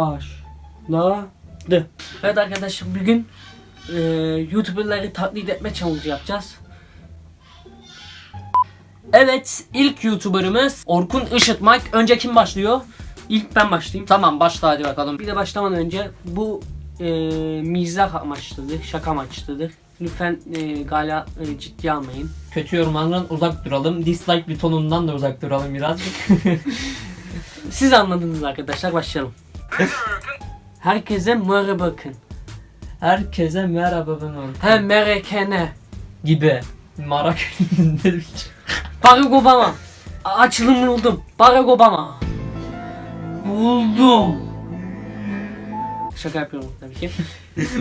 Başladı. Evet arkadaşlar bugün e, YouTuber'ları taklit etme challenge yapacağız. Evet ilk YouTuber'ımız Orkun Işıtmak. Önce kim başlıyor? İlk ben başlayayım. Tamam başla hadi bakalım. Bir de başlamadan önce bu e, mizah amaçlıdır, şaka amaçlıdır. Lütfen e, gala e, ciddiye almayın. Kötü yorumlardan uzak duralım. Dislike butonundan da uzak duralım birazcık. Siz anladınız arkadaşlar başlayalım. Herkese merhaba bakın. Herkese merhaba ben Orkun. He merekene. Gibi. Marak Barack Obama. A- Açılımı buldum. Barack Obama. Buldum. Şaka yapıyorum tabii ki.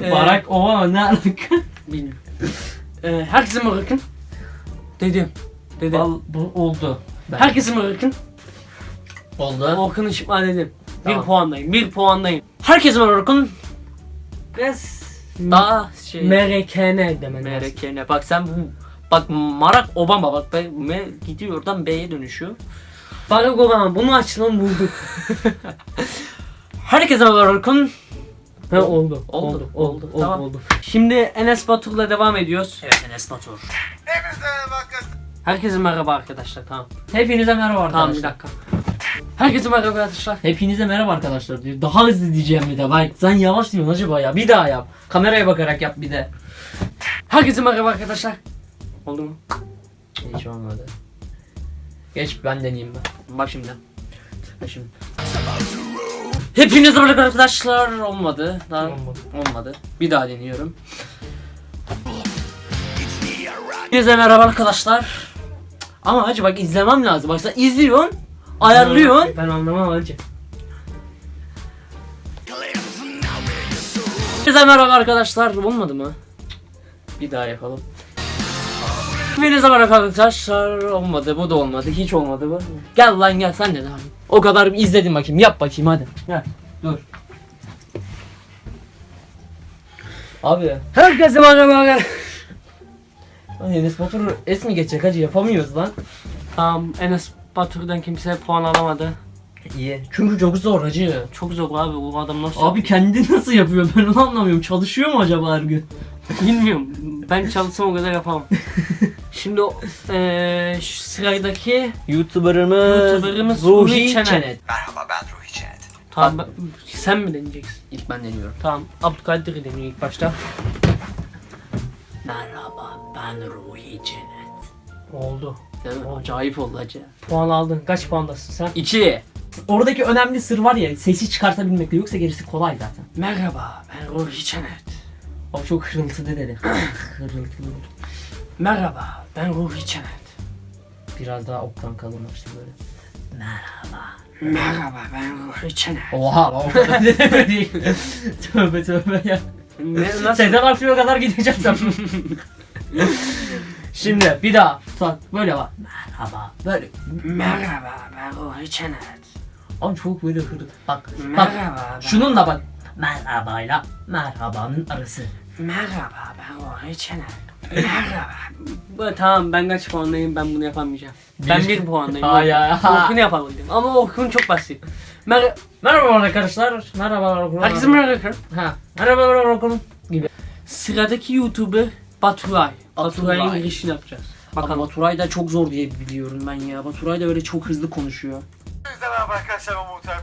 Ee, Barack Obama ne alaka? Bilmiyorum. Ee, herkese mi bakın? Dedim. Dedim. Al, bu oldu. Ben. Herkese mi bakın? Oldu. Orkun Işıkma dedim. Tamam. Bir puandayım. Bir puandayım. Herkese mi bakın? Biraz Daha şey. merekene demen lazım. Merekene. Bak sen bu Bak Marak Obama bak be, me, gidiyor oradan B'ye dönüşüyor. Barack Obama bunu açılım bulduk. Herkese merhaba Orkun. Ha, oldu. Oldu, Oldu. oldu, Oldu. Oldu. tamam. oldu. Şimdi Enes Batur'la devam ediyoruz. Evet Enes Batur. Herkese merhaba arkadaşlar. Tamam. Hepinize merhaba arkadaşlar. Tamam bir dakika. Herkese merhaba arkadaşlar. Hepinize merhaba arkadaşlar diyor. Daha hızlı diyeceğim bir de. Bak sen yavaş diyorsun acaba ya. Bir daha yap. Kameraya bakarak yap bir de. Herkese merhaba arkadaşlar. Oldu mu? Hiç olmadı. Geç ben deneyeyim ben. Bak şimdi. Bak şimdi. Hepinize merhaba arkadaşlar. Olmadı. Daha Olmadı. olmadı. Bir daha deniyorum. Hepinize merhaba arkadaşlar. Ama hacı bak izlemem lazım. Bak sen izliyorsun. Ayarlıyorsun. Ben anlamam hacı. Hepinize merhaba arkadaşlar. Olmadı mı? Bir daha yapalım. Hepinize merhaba arkadaşlar. Olmadı. Bu da olmadı. Hiç olmadı bu. Gel lan gel sen de devam. O kadar izledim bakayım. Yap bakayım hadi. Gel. Dur. Abi. Herkese merhaba arkadaşlar. Lan Enes Batur es mi geçecek hacı yapamıyoruz lan. Tamam Enes Batur'dan kimse puan alamadı. İyi. Çünkü çok zor hacı. Çok zor abi bu adam nasıl Abi kendi nasıl yapıyor ben onu anlamıyorum. Çalışıyor mu acaba her gün? Bilmiyorum. Ben çalışsam o kadar yapamam. Şimdi o eee şu sıradaki YouTuber'ımız, YouTuber'ımız Ruhi Çenet. Merhaba ben Ruhi Çenet. tamam ben- sen mi deneyeceksin? İlk ben deniyorum. Tamam Abdülkadir deniyor ilk başta. Merhaba ben Ruhi Cennet. Oldu. Mi? Acayip oldu hacı. Puan aldın. Kaç puandasın sen? İki. Oradaki önemli sır var ya sesi çıkartabilmekte yoksa gerisi kolay zaten. Merhaba ben Ruhi Çenet. O çok hırıltılı dedi. hırıltılı. Merhaba ben Ruhi Çenet. Biraz daha oktan kalınlaştı böyle. Merhaba. Merhaba ben Ruhi Çenet. Oha o kadar tövbe tövbe ya. Ne, nasıl? Sezen Aksu'ya kadar gideceğim sen. Şimdi bir daha. Bak böyle bak. Merhaba. Böyle. Merhaba ben Ruhi Çenet. Ama çok böyle hırıl. Bak. Bak. Merhaba ben, Şununla bak. Merhabayla merhabanın arası. Merhaba ben Ruhi Çenet. Merhaba. Tamam ben kaç puandayım ben bunu yapamayacağım. Ben Bir. bir puandayım. Ay, ay, ay. Orkun yapabildim. Ama Orkun çok basit. Mer Merhaba arkadaşlar. Merhaba arkadaşlar. Herkese merhaba. Ha. Merhaba arkadaşlar. Gibi. Sıradaki YouTuber Baturay. Baturay. Baturay'ın girişini yapacağız. Bakalım. Bakalım. Baturay da çok zor diye biliyorum ben ya. Baturay da böyle çok hızlı konuşuyor. Hepinize merhaba arkadaşlar ben Muhtar.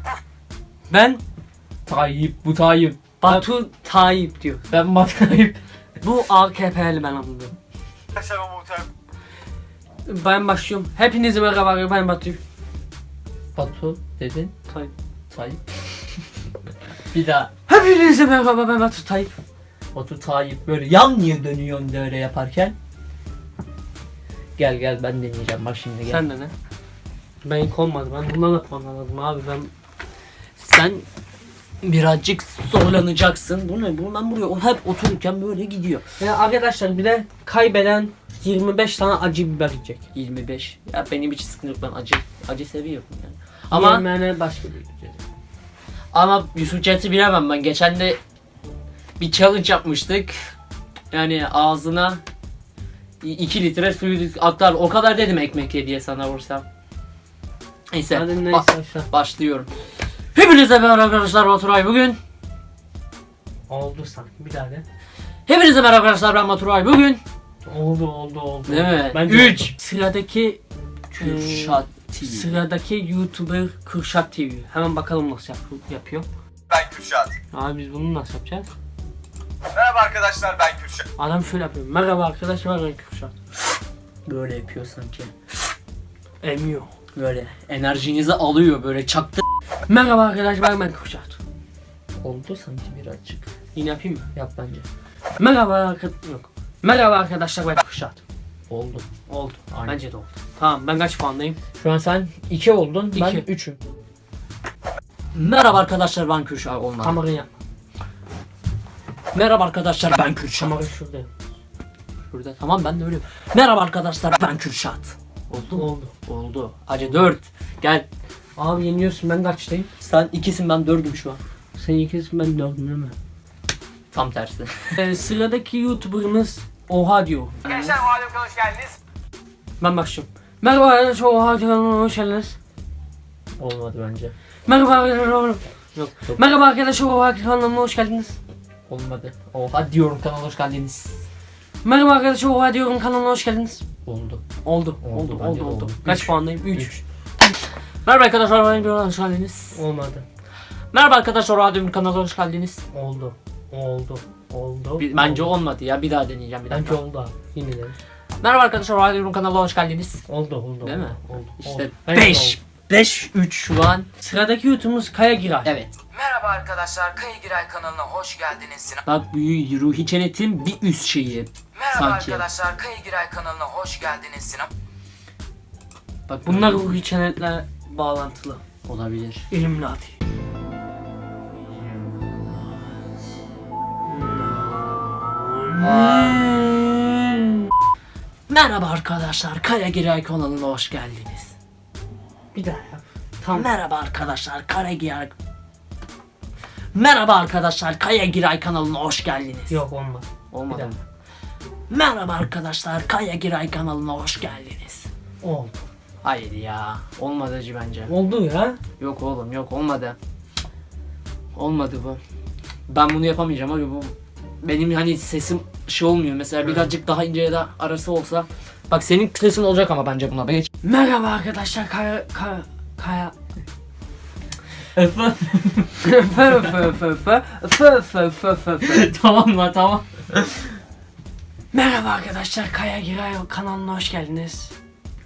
Ben Tayyip, bu Tayyip. Batu Tayyip diyor. Ben Bat Tayyip. Bu AKP'li ben anladım. Arkadaşlar ben Muhtar. Ben başlıyorum. Hepinize merhaba ben Batu Batu dedin. Tayyip. Tayyip. bir daha. Hepinize merhaba ben Batu Tayyip. Batu Tayyip böyle yan niye dönüyorsun böyle yaparken? Gel gel ben deneyeceğim bak şimdi gel. Sen de ne? Ben ilk olmadı. Ben bundan da puan aldım abi. Ben Sen birazcık zorlanacaksın. Bu ne? Bu ben buraya hep otururken böyle gidiyor. Ya arkadaşlar bir de kaybeden 25 tane acı biber yiyecek. 25. Ya benim hiç sıkıntı yok ben acı acı seviyorum yani. Ama Yemene başka bir yiyecek. ama Yusuf Cet'i bilemem ben. Geçen de bir challenge yapmıştık. Yani ağzına 2 litre suyu aktar. O kadar dedim ekmek ye diye sana vursam. Neyse. Hadi ba- neyse aşağı. başlıyorum. Hepinize merhaba arkadaşlar Baturay bugün. Oldu sanki bir daha de. Hepinize merhaba arkadaşlar ben Baturay bugün. Oldu oldu oldu. Değil mi? Bence Üç. oldu. Sıradaki Kürşat TV. Sıradaki YouTuber Kürşat TV. Hemen bakalım nasıl yap- yapıyor. Ben Kürşat. Abi biz bunu nasıl yapacağız? Merhaba arkadaşlar ben Kürşat. Adam şöyle yapıyor. Merhaba arkadaşlar ben Kürşat. Böyle yapıyor sanki. Emiyor. Böyle enerjinizi alıyor böyle çaktı. Merhaba arkadaşlar ben Kürşat. Oldu sanki birazcık. Yine yapayım mı? Yap bence. Merhaba arkadaşlar. Yok. Merhaba arkadaşlar ben Kürşat. Oldu. Oldu. Aynen. Bence de oldu. Tamam ben kaç puandayım? Şu an sen 2 oldun ben İki. 3'üm. Merhaba arkadaşlar ben Kürşat olmadı. Kamerayı yap. Merhaba arkadaşlar ben Kürşat. Kamerayı şurada. Şurada tamam ben de öyle. Merhaba arkadaşlar ben Kürşat. Oldu mu? Oldu. Oldu. Hacı 4. Gel. Abi yeniyorsun ben kaçtayım? Sen ikisin ben dördüm şu an. Sen ikisin ben dördüm değil mi? Tam tersi. Ee, sıradaki YouTuber'ımız Oha diyor. Gençler Muharrem hoş geldiniz. Ben başlıyorum. Merhaba arkadaşlar Oha kanalına hoş geldiniz. Olmadı bence. Merhaba arkadaşlar. Yok. Merhaba arkadaşlar Oha kanalına hoş geldiniz. Olmadı. Oha diyorum kanala hoş geldiniz. Merhaba arkadaşlar Oha diyorum kanalına hoş geldiniz. Oldu. Oldu. Oldu, Oldu. Oldu. bence Oldu. oldu. Kaç Üç. puandayım? 3. Üç. Merhaba arkadaşlar ben kanala hoş geldiniz. Olmadı. Merhaba arkadaşlar Radyo'nun kanalına hoş geldiniz. Oldu. Oldu. Oldu. Bir- bence olmadı ya bir daha deneyeceğim bir Bence dakika. oldu abi. Yine de. Merhaba arkadaşlar Radyo'nun kanalına hoş geldiniz. Oldu. Oldu. Değil mi? Oldu. İşte oldu. Bence 5 oldu. 5 3 şu an. Sıradaki YouTuber'ımız Kaya Giray. Evet. Merhaba arkadaşlar, Giray kanalına hoş geldiniz. Sinan. Bak büyü Ruhi Çenet'in bir üst şeyi. Merhaba Sanki. arkadaşlar, Kayı Giray kanalına hoş geldiniz. Sinan. Bak Bunlar Ruhi Çenet'le bağlantılı. olabilir. Illuminati. Merhaba arkadaşlar Kaya Giray kanalına hoş geldiniz. Bir daha yap. Tamam. Merhaba arkadaşlar Kaya Giray Merhaba arkadaşlar Kaya Giray kanalına hoş geldiniz. Yok. Olmadı. Mı? Merhaba arkadaşlar Kaya Giray kanalına hoş geldiniz. Oldu. Hayır ya. Olmadı acı bence. Oldu ya. Yok oğlum yok olmadı. Olmadı bu. Ben bunu yapamayacağım abi bu. Benim hani sesim şey olmuyor mesela birazcık daha ince ya da arası olsa. Bak senin sesin olacak ama bence buna. Geç. Merhaba arkadaşlar Kaya Kaya Kaya Efendim? fö fö fö fö fö fö fö fö fö tamam lan tamam. Merhaba arkadaşlar Kaya Giray kanalına hoş geldiniz.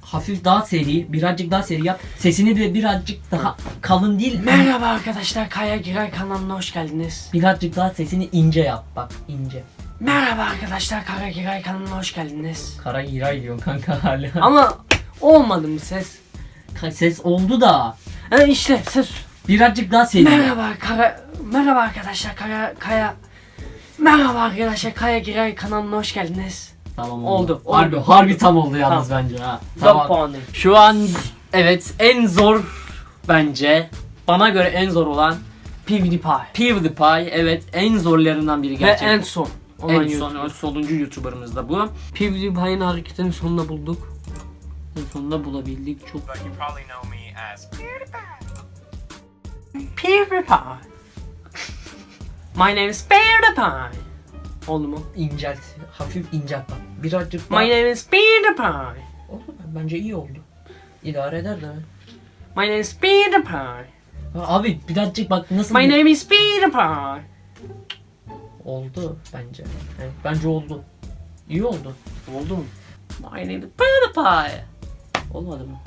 Hafif daha seri, birazcık daha seri yap. Sesini de birazcık daha kalın değil. Merhaba arkadaşlar Kaya Giray kanalına hoş geldiniz. Birazcık daha sesini ince yap bak ince. Merhaba arkadaşlar Kaya Giray kanalına hoş geldiniz. Kara giray diyorsun kanka hala. Ama olmadı mı ses? Ses oldu da Ha işte ses. Birazcık daha seri. Merhaba Kara Merhaba arkadaşlar Kaya Kaya Merhaba arkadaşlar Kaya Giray kanalına hoş geldiniz. Tamam Oldu, oldu. Harbi, harbi tam oldu yalnız bence ha. 4 Tamam. puandayım. Şu an evet en zor bence bana göre en zor olan PewDiePie. PewDiePie evet en zorlarından biri Ve gerçekten. en son. olan en YouTuber. son sonuncu YouTuber'ımız da bu. PewDiePie'nin hareketini sonunda bulduk. En sonunda bulabildik çok. But you probably know me as PewDiePie. My name is PewDiePie. Oldu mu? incelt, hafif incelt bak. Birazcık My name is PewDiePie. Oldu mu? Bence iyi oldu. İdare eder de. My name is PewDiePie. Abi birazcık bak nasıl My name is PewDiePie. oldu bence. Evet, bence oldu. İyi oldu. Oldu mu? My name is PewDiePie. Olmadı mı?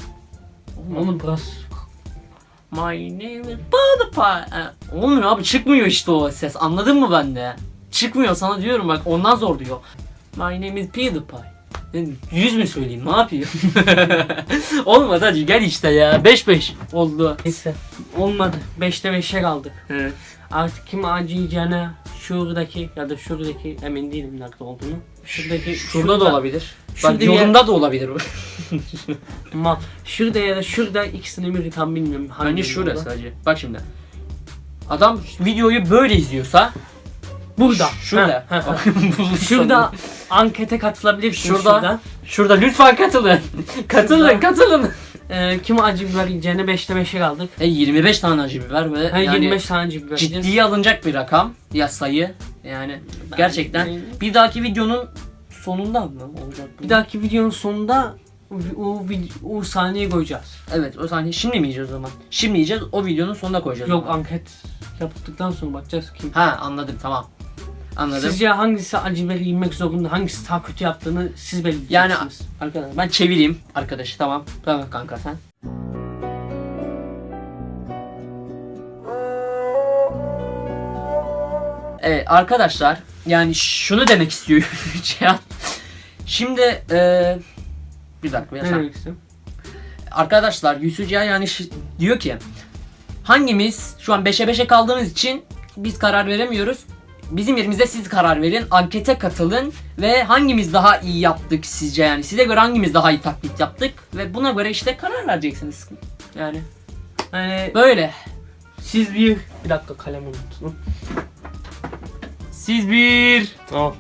Olmadı. Oğlum biraz My name is. Ha, olmuyor abi çıkmıyor işte o ses. Anladın mı bende? Çıkmıyor sana diyorum bak ondan zor diyor. My name is PewDiePie. Yüz mü söyleyeyim ne yapayım? Olmadı hadi gel işte ya. 5-5 oldu. neyse. Olmadı. 5'te 5'e kaldık. Evet. Artık kim acıyacağına şuradaki ya da şuradaki emin değilim nerede olduğunu. Şuradaki Şurada da olabilir. Şurada Bak bir- yolunda da olabilir bu. Ma, şurada ya da şurada ikisini bir tam bilmiyorum. hangi Bence şurası hacı. Bak şimdi. Adam videoyu böyle izliyorsa Burada. Şurada. Ha, ha, ha. Şurada ankete katılabilirsiniz Şurada. şurada. Şurada lütfen katılın. katılın, katılın. e, kim acı biber yiyeceğine 5'te 5'e kaldık. E 25 tane acı biber ve Ha, yani 25 tane acı biber ciddiye alınacak bir rakam ya sayı. Yani Ben- gerçekten ben- bir dahaki videonun sonunda mı olacak bu? Bir dahaki videonun sonunda o, o, sahneyi koyacağız. Evet o saniye şimdi mi yiyeceğiz o zaman? Şimdi yiyeceğiz o videonun sonunda koyacağız. Yok ama. anket yaptıktan sonra bakacağız ki. Ha anladım tamam. Anladım. Sizce hangisi acı yemek zorunda, hangisi daha kötü yaptığını siz belirleyeceksiniz. Yani arkadaşlar ben çevireyim arkadaşı tamam. Tamam kanka sen. Evet arkadaşlar yani şunu demek istiyor Cihan. Şimdi eee bir dakika ya sen-? Arkadaşlar Yusuf Cihan yani diyor ki hangimiz şu an 5'e 5'e kaldığımız için biz karar veremiyoruz. Bizim yerimize siz karar verin, ankete katılın ve hangimiz daha iyi yaptık sizce yani size göre hangimiz daha iyi taklit yaptık ve buna göre işte karar vereceksiniz. Yani Yani böyle. siz bir... Bir dakika kalem unuttum. Siz bir Tamam.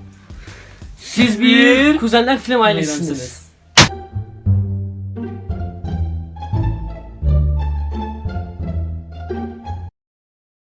Siz bir kuzenler film ailesisiniz.